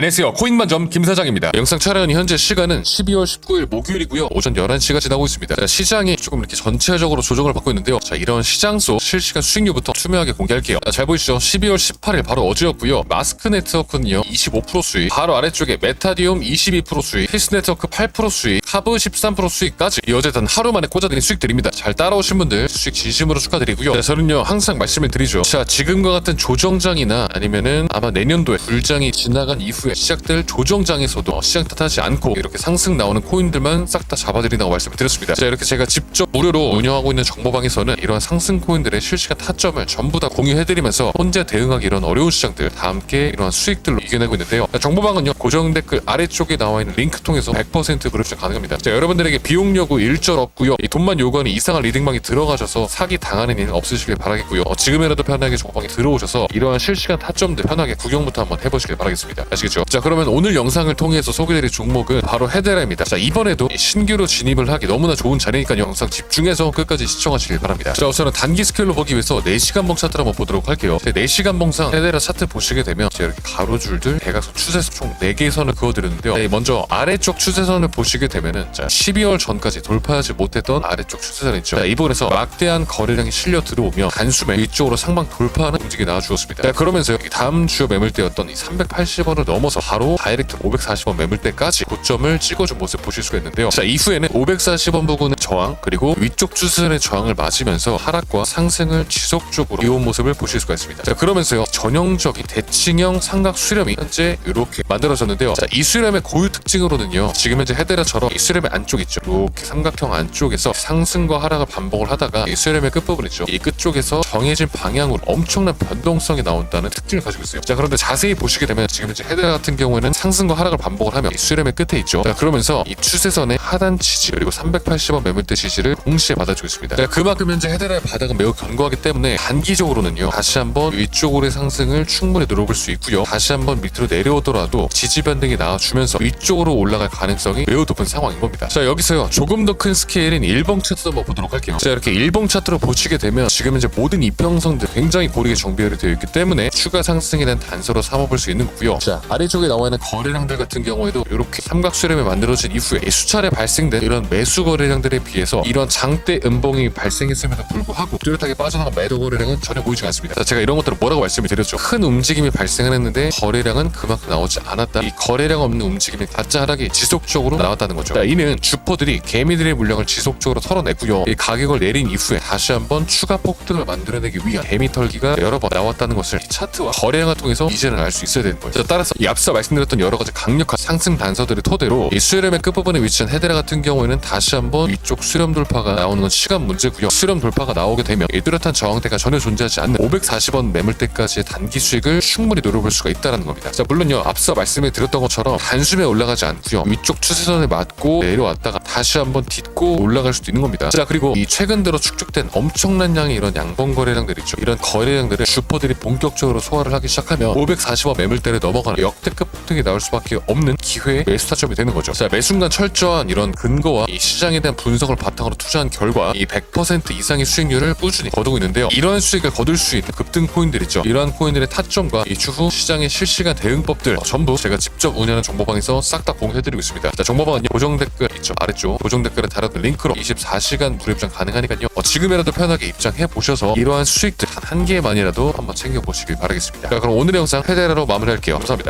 안녕하세요. 코인만점 김 사장입니다. 영상 촬영은 현재 시간은 12월 19일 목요일이고요. 오전 11시가 지나고 있습니다. 자, 시장이 조금 이렇게 전체적으로 조정을 받고 있는데요. 자, 이런 시장 속 실시간 수익률부터 투명하게 공개할게요. 자, 잘 보이시죠? 12월 18일 바로 어제였고요. 마스크 네트워크는요. 25% 수익, 바로 아래쪽에 메타디움 22% 수익, 피스 네트워크 8% 수익, 하브 13% 수익까지 이 어제 단 하루 만에 꽂아드린 수익들입니다. 잘 따라오신 분들 수익 진심으로 축하드리고요. 자, 저는요 항상 말씀을 드리죠. 자, 지금과 같은 조정장이나 아니면은 아마 내년도에 불장이 지나간 이후에 시작될 조정장에서도 어, 시장 탓하지 않고 이렇게 상승 나오는 코인들만 싹 다 잡아드린다고 말씀을 드렸습니다. 자, 이렇게 제가 직접 무료로 운영하고 있는 정보방에서는 이러한 상승 코인들의 실시간 타점을 전부 다 공유해드리면서 혼자 대응하기 이런 어려운 시장들 다 함께 이러한 수익들로 이겨내고 있는데요. 자, 정보방은요 고정 댓글 아래쪽에 나와 있는 링크 통해서 100% 그룹 시작 가능합니다. 자, 여러분들에게 비용 요구 일절 없고요. 이 돈만 요구하는 이상한 리딩방에 들어가셔서 사기 당하는 일 없으시길 바라겠고요. 어, 지금이라도 편하게 정보방에 들어오셔서 이러한 실시간 타점들 편하게 구경부터 한번 해보시길 바라겠습니다. 아시겠죠? 자, 그러면 오늘 영상을 통해서 소개드릴 종목은 바로 헤드라입니다. 자, 이번에도 이 신규로 진입을 하기 너무나 좋은 자리니까 영상 집중해서 끝까지 시청하시길 바랍니다. 자, 우선은 단기 스케일로 보기 위해서 4시간 봉 차트를 한번 보도록 할게요. 제 4시간 봉상 헤드라 차트 보시게 되면 이렇게 가로줄들, 대각선, 추세선 총 4개의 선을 그어드렸는데요. 네, 먼저 아래쪽 추세선을 보시게 되면은 자, 12월 전까지 돌파하지 못했던 아래쪽 추세선 있죠. 자, 이 부분에서 막대한 거래량이 실려 들어오며 단숨에 위쪽으로 상방 돌파하는 움직임이 나와주었습니다. 자, 그러면서 다음 주요 매물대였던 이 380원을 넘어 서 바로 다이렉트 540원 매물대까지 고점을 찍어준 모습 보실 수가 있는데요. 자, 이후에는 540원 부근의 저항 그리고 위쪽 추세선의 저항을 맞으면서 하락과 상승을 지속적으로 이어온 모습을 보실 수가 있습니다. 자, 그러면서요 전형적인 대칭형 삼각 수렴이 현재 이렇게 만들어졌는데요. 자, 이 수렴의 고유 특징으로는요. 지금 현재 헤드라처럼 이 수렴의 안쪽 있죠. 이렇게 삼각형 안쪽에서 상승과 하락을 반복을 하다가 이 수렴의 끝부분이죠. 이 끝쪽에서 정해진 방향으로 엄청난 변동성이 나온다는 특징을 가지고 있어요. 자, 그런데 자세히 보시게 되면 지금 현재 헤드라 같은 경우에는 상승과 하락을 반복을 하며 이 수렴의 끝에 있죠. 자, 그러면서 이 추세선의 하단 지지 그리고 380원 매물 대 지지를 동시에 받아주고 있습니다. 자, 그만큼 현재 헤드라의 바닥은 매우 견고하기 때문에 단기적으로는요. 다시 한번 위쪽으로의 상승을 충분히 누려볼 수 있고요. 다시 한번 밑으로 내려오더라도 지지 변동이 나와주면서 위쪽으로 올라갈 가능성이 매우 높은 상황인 겁니다. 자, 여기서요. 조금 더 큰 스케일인 일봉 차트도 한번 보도록 할게요. 자, 이렇게 일봉 차트로 보시게 되면 지금 현재 모든 이평선들 굉장히 고르게 정비열이 되어 있기 때문에 추가 상승에 대한 단서로 삼아볼 수 있는 거고요. 자, 아래쪽에 나와 있는 거래량들 같은 경우에도 이렇게 삼각 수렴이 만들어진 이후에 이 수차례 발생된 이런 매수 거래량들에 비해서 이런 장대 음봉이 발생했음에도 불구하고 뚜렷하게 빠져나간 매도 거래량은 전혀 보이지 않습니다. 자, 제가 이런 것들을 뭐라고 말씀을 드렸죠. 큰 움직임이 발생을 했는데 거래량은 그만큼 나오지 않았다. 이 거래량 없는 움직임이 가짜 하락이 지속적으로 나왔다는 거죠. 자, 이는 주포들이 개미들의 물량을 지속적으로 털어냈고요. 이 가격을 내린 이후에 다시 한번 추가 폭등을 만들어내기 위한 개미 털기가 여러 번 나왔다는 것을 이 차트와 거래량을 통해서 이제는 알 수 있어야 되는 거예요. 자, 따라서 이 앞서 말씀드렸던 여러 가지 강력한 상승 단서들을 토대로 이 수렴의 끝부분에 위치한 헤드라 같은 경우에는 다시 한번 위쪽 수렴 돌파가 나오는 건 시간 문제고요. 수렴 돌파가 나오게 되면 이 뚜렷한 저항대가 전혀 존재하지 않는 540원 매물대까지의 단기 수익을 충분히 노려볼 수가 있다는 겁니다. 자, 물론요. 앞서 말씀해 드렸던 것처럼 단숨에 올라가지 않고요. 위쪽 추세선에 맞고 내려왔다가 다시 한번 딛고 올라갈 수도 있는 겁니다. 자, 그리고 이 최근 들어 축적된 엄청난 양의 이런 양봉 거래량들 있죠. 이런 거래량들을 슈퍼들이 본격적으로 소화를 하기 시작하면 540원 매물대를 넘어가는 역대급 폭등이 나올 수밖에 없는 기회의 매수 타점이 되는 거죠. 자, 매 순간 철저한 이런 근거와 이 시장에 대한 분석 을 바탕으로 투자한 결과 이 100% 이상의 수익률을 꾸준히 거두고 있는데요. 이러한 수익을 거둘 수 있는 급등 코인들 있죠. 이러한 코인들의 타점과 이 추후 시장의 실시간 대응법들 어, 전부 제가 직접 운영하는 정보방에서 싹 다 공유해드리고 있습니다. 자, 정보방은 고정 댓글 있죠. 아래쪽 고정 댓글에 달아둔 링크로 24시간 무료 입장 가능하니까요. 어, 지금이라도 편하게 입장해 보셔서 이러한 수익들 한한 개만이라도 한번 챙겨 보시길 바라겠습니다. 자, 그럼 오늘의 영상 헤데라로 마무리할게요. 감사합니다.